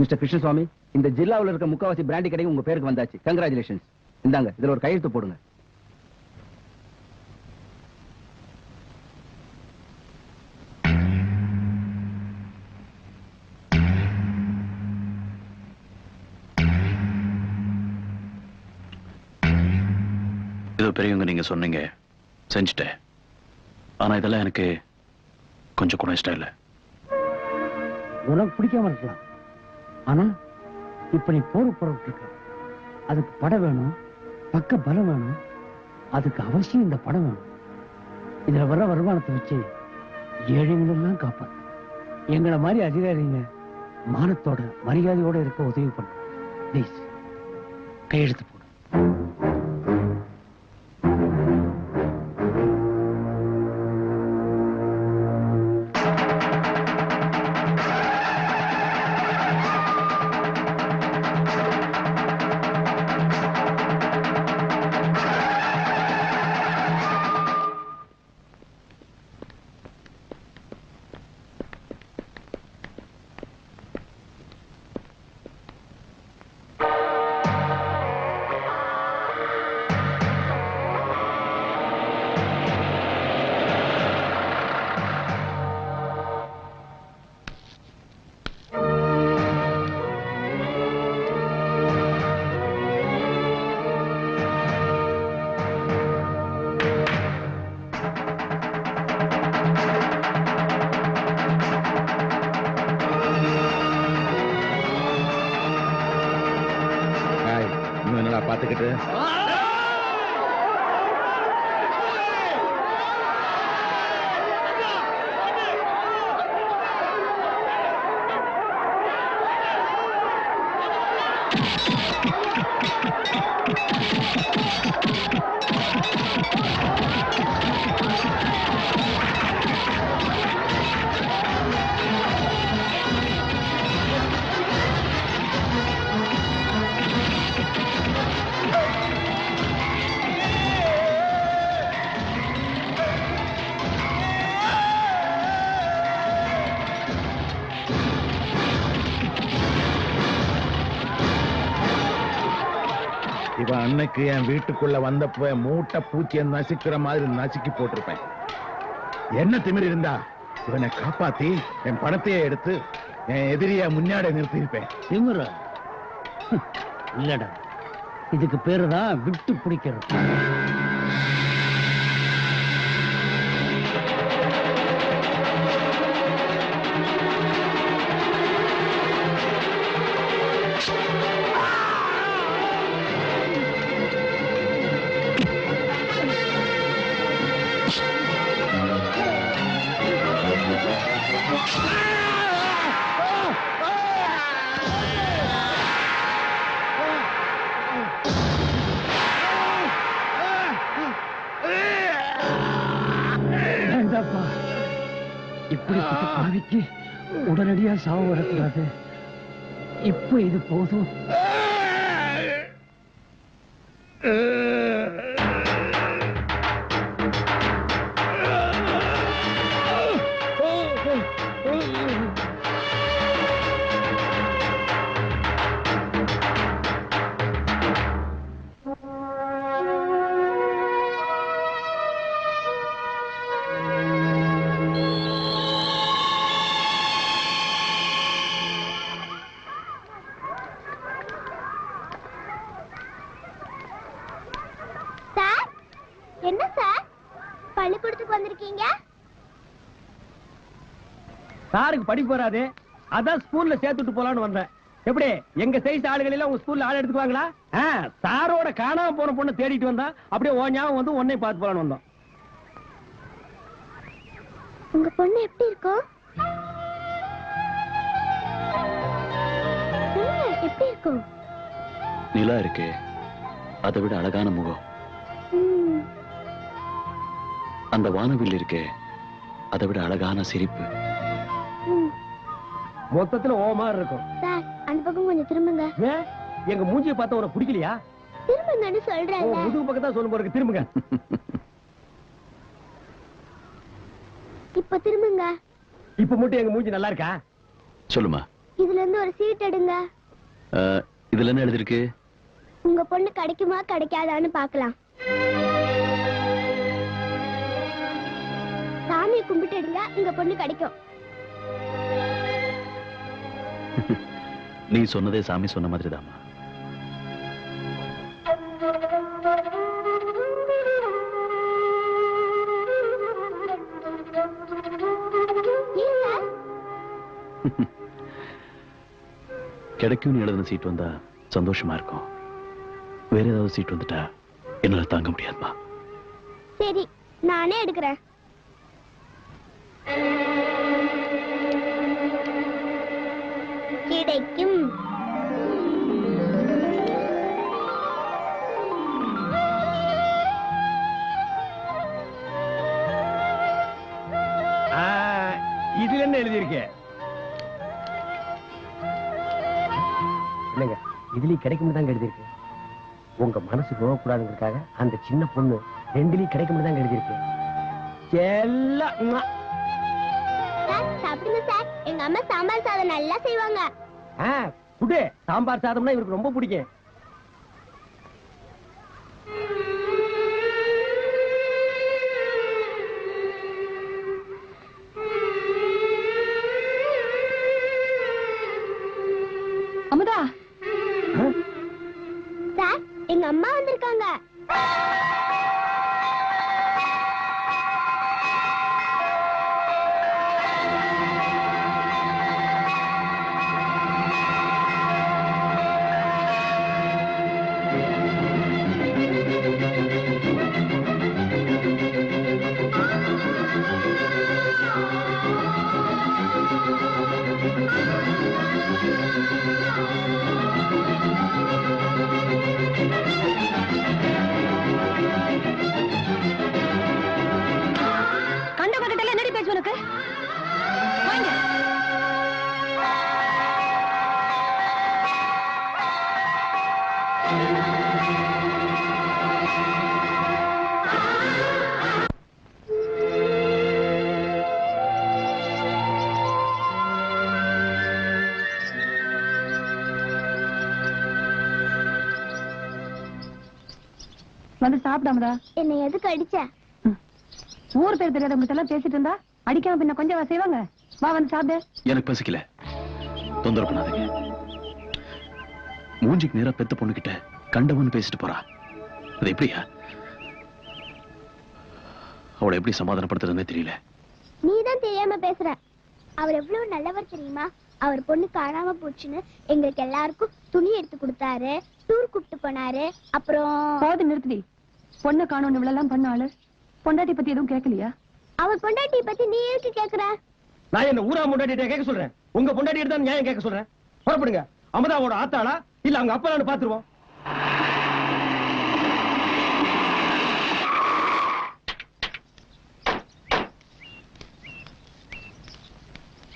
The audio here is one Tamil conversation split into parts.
மிஸ்டர் கிருஷ்ணசுவாமி இந்த ஜில்லாவுல இருக்க முக்காவாசி பிராண்டி கடையும் உங்க பேருக்கு வந்தாச்சு. கங்க்ராச்சுலேஷன்ஸ் இந்தாங்க இதுல ஒரு கையெழுத்து போடுங்க. ஏதோ பெரியவங்க நீங்க சொன்னீங்க. செஞ்சுட்டேன். ஆனா இதெல்லாம் எனக்கு கொஞ்சம் கூட இஷ்டம் இல்லை. உனக்கு பிடிக்காம இருக்கலாம். ஆனா இப்ப நீ போற புறப்பட்டு அதுக்கு படம் வேணும் பக்க பலம் வேணும் அதுக்கு அவசியம் இந்த படம் வேணும். இதுல வர்ற வருமானத்தை வச்சு ஏழைங்களெல்லாம் காப்பாத்து. எங்களை மாதிரி அதிகாரிங்க மானத்தோட மரியாதையோட இருக்க உதவி பண்ணு. ப்ளீஸ். கையெழுத்து போடு இன்னும் அன்னைக்கு என் வீட்டுக்குள்ள வந்தப்ப மூட்டை பூச்சியை நசுக்கிற மாதிரி நசுக்கி போட்டிருப்பேன். என்ன திமிர் இருந்தா இவனை காப்பாத்தி என் பணத்தையே எடுத்து என் எதிரிய முன்னாடி நிறுத்தியிருப்பேன். திமிர? இல்லடா. இதுக்கு பேரு தான் விட்டு பிடிக்கிறது. உடனடியா சாவு வரக்கூடாது. இப்போ இது போதும். சாருக்கு படிப்பு வராது. அதான் ஸ்கூல்ல சேர்த்துட்டு போலான்னு வந்தேன். எப்படி? எங்க சைஸ் ஆளுகள் எல்லாம் உங்க ஸ்கூல்ல ஆள் எடுத்துக்குவாங்களா? ஆ, சாரோட காணாம போன பொண்ணை தேடிட்டு வந்தா அப்படியே ஓ ஞாபகம் வந்து உன்னை பார்த்து போலான்னு வந்தோம். உங்க பொண்ணு எப்படி இருக்கும் எப்படி இருக்கும் நிலா இருக்கே. அதை விட அழகான முகம். அந்த வானவில் இருக்கே. அதை விட அழகான சிரிப்பு. மொத்தத்துல ஓ மாதிரி இருக்கும். சார் அந்த பக்கம் கொஞ்சம் திரும்புங்க. எங்க மூஞ்சியை பார்த்தா உனக்கு பிடிக்கலையா? திரும்புங்கன்னு ஓ, சொல்றேன்ல முதுகு பக்கம் தான் சொல்லும் போறதுக்கு திரும்புங்க. இப்ப திரும்புங்க. இப்ப மட்டும் எங்க மூஞ்சி நல்லா இருக்கா? சொல்லுமா. இதுல இருந்து ஒரு சீட் எடுங்க. இதுல என்ன எழுதிருக்கு? உங்க பொண்ணு கிடைக்குமா கிடைக்காதான்னு பார்க்கலாம். சாமியை கும்பிட்டு எடுங்க உங்க பொண்ணு கிடைக்கும். நீ சொன்னதே சாமி சொன்ன மாதிரிதான் கிடைக்கும் கிடைக்கும்னு எழுதின சீட் வந்தா சந்தோஷமா இருக்கும். வேற ஏதாவது சீட் வந்துட்டா என்னால தாங்க முடியாதுமா சரி நானே எடுக்கிறேன். கிடைக்கும் இதுல என்ன எழுதியிருக்க? இல்லைங்க இதுலயும் கிடைக்கும் தான் எழுதியிருக்கு. உங்க மனசு நோகக்கூடாதுங்கிறதுக்காக அந்த சின்ன பொண்ணு ரெண்டுலயும் கிடைக்கும் தான் எழுதியிருக்கு. எல்லாம் சார் சாப்பிடுங்க சார். எங்க அம்மா சாம்பார் சாதம் நல்லா செய்வாங்க. குடு. சாம்பார் சாதம்னா இவருக்கு ரொம்ப பிடிக்கும். வந்து சாப்பிடாமதா? என்னை எதுக்கு அடிச்ச? ஊர் பேர் தெரியாதவங்க எல்லாம் பேசிட்டு இருந்தா அடிக்காம பின்ன கொஞ்சம் செய்வாங்க. வா வந்து சாப்பிடு. எனக்கு பசிக்கல. தொந்தரவு பண்ணாதீங்க. மூஞ்சிக்கு நேரா பெத்த பொண்ணுகிட்ட கண்டவன் பேசிட்டு போறா. அது எப்படியா? அவளை எப்படி சமாதானப்படுத்துறதுன்னே தெரியல. நீ தான் தெரியாம பேசுற. அவர் எவ்வளவு நல்லவர் தெரியுமா? அவர் பொண்ணு காணாம போச்சுன்னு எங்களுக்கு எல்லாருக்கும் துணி எடுத்து கொடுத்தாரு டூர் கூப்பிட்டு போனாரு அப்புறம் போது நிறுத்தி பொண்ணை காணோம் இவ்வளவு பண்ண ஆளு. பொண்டாட்டி பத்தி எதுவும் கேட்கலையா? அவர் பொண்டாட்டி பத்தி நீ எதுக்கு கேக்குற? நான் என்ன ஊரா முன்னாடி கேட்க சொல்றேன்? உங்க பொண்டாட்டி தான் நியாயம் கேட்க சொல்றேன். புறப்படுங்க. அமுதாவோட ஆத்தாளா? இல்ல அவங்க அப்பா பாத்துருவோம்.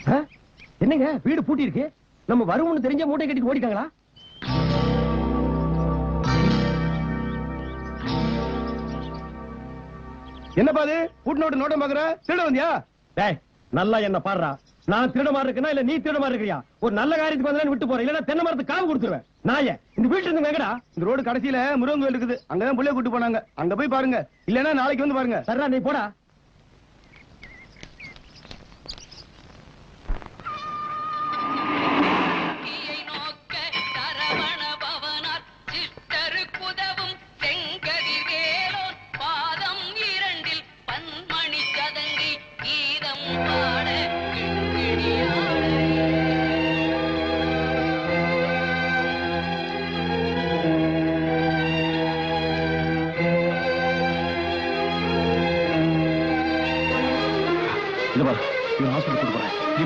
ஆ? என்னங்க? வீடு பூட்டி இருக்கு நம்ம வருவோம்னு தெரிஞ்ச மூட்டை கட்டிட்டு ஓடிட்டாங்களா? என்னப்பா அது? பூட்டினோட நோட்டம் பாக்குற திருட வந்தியா? டேய் நல்லா என்ன பாடுறா. நான் திருட மாதிரி இருக்கேனா இல்ல நீ திருட மாதிரி இருக்கிறியா? ஒரு நல்ல காரியத்துக்கு வந்தா விட்டு போறேன். இல்லன்னா தென்னை மரத்துக்கு காவு கொடுத்துருவேன். நாய இந்த வீட்டுல இருந்து எங்கடா? இந்த ரோடு கடைசியில முருகன் கோயில் இருக்குது. அங்கதான் புள்ளைய கூட்டு போனாங்க. அங்க போய் பாருங்க. இல்லன்னா நாளைக்கு வந்து பாருங்க. சரிடா நீ போடா.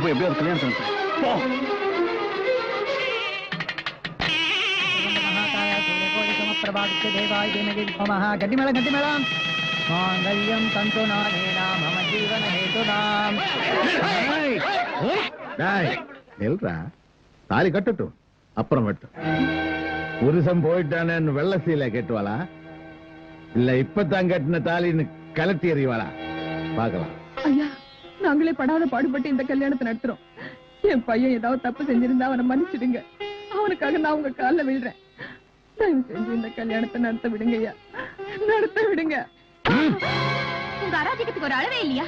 போய் எப்படியாவது கல்யாணம் பண்ணு போ. கட்டிமேளம் கட்டிமேளம் மாங்கல்யம் தந்து நானேனாம் மம ஜீவன ஹேதுனாம் நில்றா. தாலி கட்டட்டும் அப்புறம் மட்டும் புருஷன் போயிட்டானேன்னு வெள்ள சீலை கட்டுவாளா? இல்ல இப்பதான் கட்டின தாலின்னு கலட்டி எறிவாளா? பார்க்கலாம். நாங்களே படாத பாடுபட்டு இந்த கல்யாணத்தை நடத்துறோம். என் பையன் ஏதாவது தப்பு செஞ்சிருந்தா அவனை மன்னிச்சிடுங்க. அவனுக்காக நான் உங்க கால்ல விழுறேன். தயவு செஞ்சு இந்த கல்யாணத்தை நடத்த விடுங்க ஐயா நடத்த விடுங்க. உங்க அராஜகத்துக்கு ஒரு அளவே இல்லையா?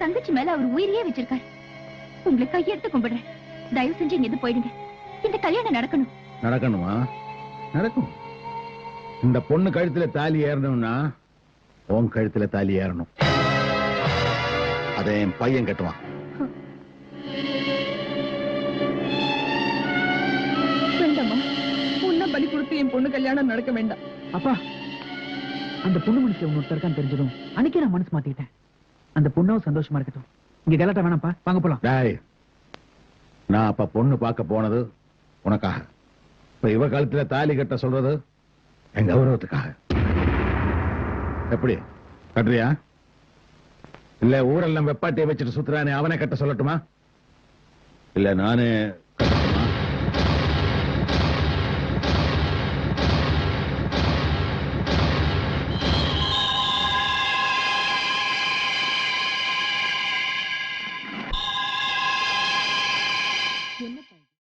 தங்கச்சி மேல அவர் உயிரையே வச்சிருக்காரு. உங்களை கையெடுத்து கும்பிடுறேன். தயவு செஞ்சு இங்க போயிடுங்க. இந்த கல்யாணம் நடக்கணும். நடக்கணுமா? நடக்கும். இந்த பொண்ணு கழுத்துல தாலி ஏறணும்னா உன் கழுத்துல தாலி ஏறணும். அதை என் பையன் கட்டுவான். வேண்டாமா உன்ன பலி கொடுத்து என் பொண்ணு கல்யாணம் நடக்க வேண்டாம். அப்பா அந்த பொண்ணு மனுஷன் ஒன்னு இருக்கான்னு தெரிஞ்சதும் அன்னைக்கே நான் மனசு மாத்திக்கிட்டேன். அந்த பொண்ணும் சந்தோஷமா இருக்கட்டும். இங்க கலாட்டா வேணாம்ப்பா. வாங்க போலாம். டேய் நான் அப்ப பொண்ணு பார்க்க போனது உனக்காக. இப்ப இவ கழுத்துல தாலி கட்ட சொல்றது என் கௌரவத்துக்காக. எப்படி? கட்டுறியா? இல்ல ஊரெல்லாம் வெப்பாட்டியை வச்சுட்டு சுத்துறானே அவனை கட்ட சொல்லட்டுமா? இல்ல நானு